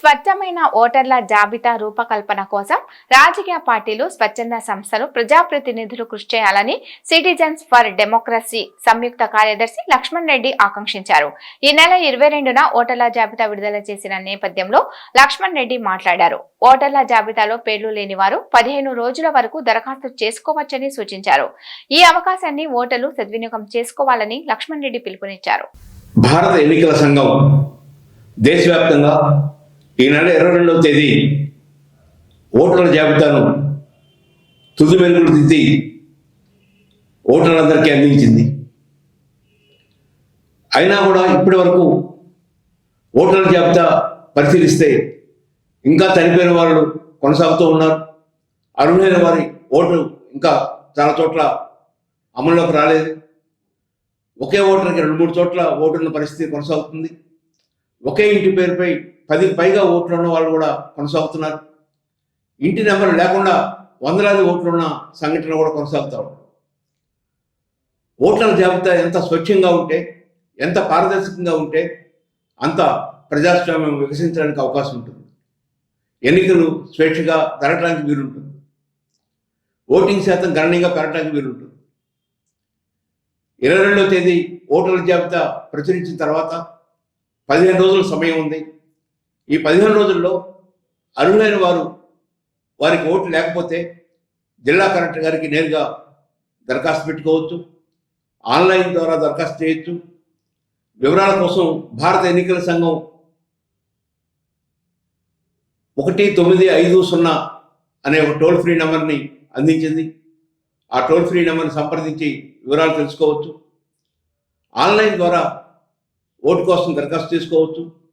స్వచ్ఛమైన ఓటర్ల జాబితా రూపకల్పన కోసం రాజకీయ పార్టీలు స్వచ్ఛంద సంస్థలు ప్రజాప్రతినిధులు కృషి చేయాలని సిటిజన్స్ ఫర్ డెమోక్రసీ సంయుక్త కార్యదర్శి లక్ష్మణ్ రెడ్డి ఆకాంక్షించారు. ఈ నెల ఇరవై రెండున ఓటర్ల జాబితా విడుదల చేసిన నేపథ్యంలో లక్ష్మణ్ రెడ్డి మాట్లాడారు. ఓటర్ల జాబితాలో పేర్లు లేని వారు పదిహేను రోజుల వరకు దరఖాస్తు చేసుకోవచ్చని సూచించారు. ఈ అవకాశాన్ని ఓటర్లు సద్వినియోగం చేసుకోవాలని లక్ష్మణ్ రెడ్డి పిలుపునిచ్చారు. భారత ఎన్నికల సంఘం దేశవ్యాప్తంగా ఈ నెల ఇరవై రెండవ తేదీ ఓటర్ల జాబితాను తుది వెలుగులు దిద్ది ఓటర్లందరికీ అందించింది. అయినా కూడా ఇప్పటి వరకు ఓటర్ల జాబితా పరిశీలిస్తే ఇంకా చనిపోయిన వాళ్ళు కొనసాగుతూ ఉన్నారు. అర్హులైన వారి ఓటు ఇంకా చాలా చోట్ల అమల్లోకి రాలేదు. ఒకే ఓటర్కి రెండు మూడు చోట్ల ఓటున్న పరిస్థితి కొనసాగుతుంది. ఒకే ఇంటి పేరుపై పదికి పైగా ఓట్లు ఉన్న వాళ్ళు కూడా కొనసాగుతున్నారు. ఇంటి నెంబర్ లేకుండా వందలాది ఓట్లు ఉన్న సంఘటన కూడా కొనసాగుతా ఓట్ల జాబితా ఎంత స్వచ్ఛంగా ఉంటే ఎంత పారదర్శకంగా ఉంటే అంత ప్రజాస్వామ్యం వికసించడానికి అవకాశం ఉంటుంది. ఎన్నికలు స్వేచ్ఛగా జరగడానికి వీలుంటుంది. ఓటింగ్ శాతం గణనీయంగా పెరగడానికి వీలుంటుంది. ఇరవై రెండవ తేదీ ఓటర్ల జాబితా ప్రచురించిన తర్వాత పదిహేను రోజుల సమయం ఉంది. ఈ పదిహేను రోజుల్లో అర్హులైన వారు వారికి ఓటు లేకపోతే జిల్లా కలెక్టర్ గారికి నేరుగా దరఖాస్తు పెట్టుకోవచ్చు ఆన్లైన్ ద్వారా దరఖాస్తు చేయొచ్చు. వివరాల కోసం భారత ఎన్నికల సంఘం ఒకటి తొమ్మిది ఐదు సున్నా అనే ఒక టోల్ ఫ్రీ నెంబర్ని అందించింది. ఆ టోల్ ఫ్రీ నెంబర్ని సంప్రదించి వివరాలు తెలుసుకోవచ్చు. ఆన్లైన్ ద్వారా ఓటు కోసం దరఖాస్తు చేసుకోవచ్చు.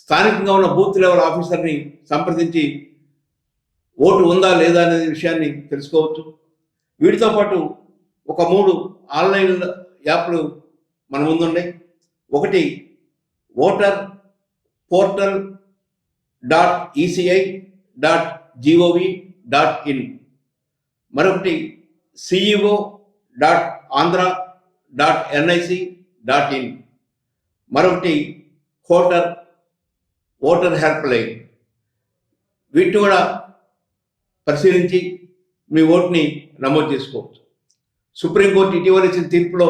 స్థానికంగా ఉన్న బూత్ లెవెల్ ఆఫీసర్ని సంప్రదించి ఓటు ఉందా లేదా అనే విషయాన్ని తెలుసుకోవచ్చు. వీటితో పాటు ఒక మూడు ఆన్లైన్ యాప్లు మన ముందున్నాయి. ఒకటి voter portal dot ECI dot GOV dot in. మరొకటి CEO dot Andhra dot NIC dot in. మరొకటి హోటర్ ఓటర్ హెల్ప్ లైన్. వీటిని కూడా పరిశీలించి మీ ఓటుని నమోదు చేసుకోవచ్చు. సుప్రీంకోర్టు ఇటీవల ఇచ్చిన తీర్పులో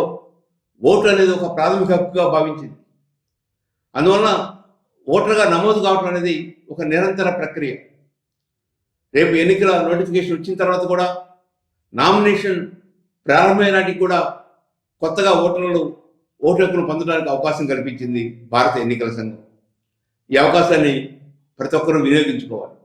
ఓటు అనేది ఒక ప్రాథమిక హక్కుగా భావించింది. అందువలన ఓటర్గా నమోదు కావడం అనేది ఒక నిరంతర ప్రక్రియ. రేపు ఎన్నికల నోటిఫికేషన్ వచ్చిన తర్వాత కూడా నామినేషన్ ప్రారంభమైన నాటికి కూడా కొత్తగా ఓటర్లు ఓటు హక్కును పొందడానికి అవకాశం కల్పించింది భారత ఎన్నికల సంఘం. ఈ అవకాశాన్ని ప్రతి ఒక్కరూ వినియోగించుకోవాలి.